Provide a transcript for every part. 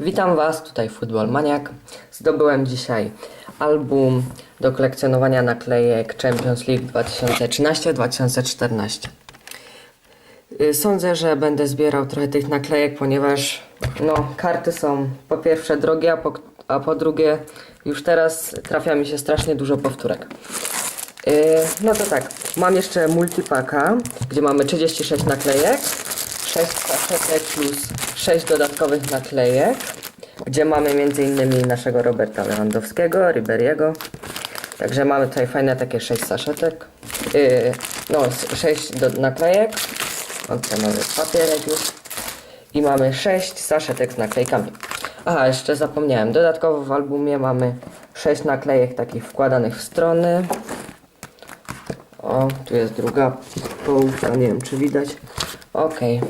Witam Was, tutaj Football Maniak. Zdobyłem dzisiaj album do kolekcjonowania naklejek Champions League 2013-2014. Y, Sądzę, że będę zbierał trochę tych naklejek, ponieważ no, karty są po pierwsze drogie, a po, a po drugie już teraz trafia mi się strasznie dużo powtórek. Yy, no to tak, mam jeszcze multipaka, gdzie mamy 36 naklejek, 6 saszetek plus 6 dodatkowych naklejek, gdzie mamy m.in. naszego Roberta Lewandowskiego, Riberiego. Także mamy tutaj fajne takie 6 saszetek, yy, no 6 do, naklejek, o tutaj mamy papierek już i mamy 6 saszetek z naklejkami. Aha, jeszcze zapomniałem, dodatkowo w albumie mamy 6 naklejek takich wkładanych w strony. O, tu jest druga połówka, nie wiem czy widać. Okej.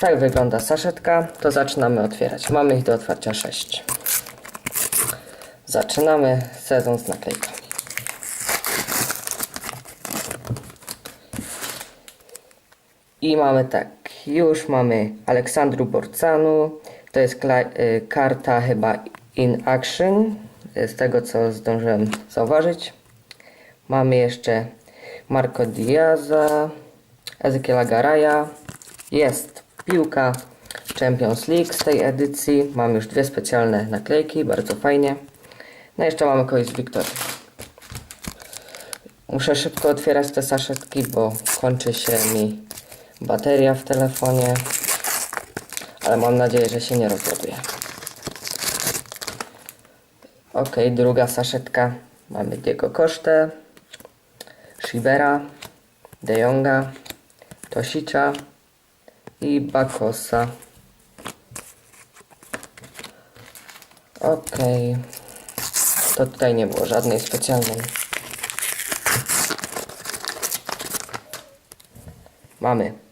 Tak wygląda saszetka. To zaczynamy otwierać. Mamy ich do otwarcia 6. Zaczynamy sezon z naklejkami. I mamy tak, już mamy Aleksandru Borcanu. To jest y, karta chyba in action, y, z tego co zdążyłem zauważyć. Mamy jeszcze Marco Diaza, Ezekiela Garaja. Jest piłka Champions League z tej edycji. Mam już dwie specjalne naklejki, bardzo fajnie. No jeszcze mamy kogoś z Wiktorii. Muszę szybko otwierać te saszetki, bo kończy się mi bateria w telefonie. Ale mam nadzieję, że się nie rozładuje. Ok, druga saszetka. Mamy Diego Kosztę, Shibera, De Jonga, Tosicza i Bakosa. Ok. To tutaj nie było żadnej specjalnej. Mamy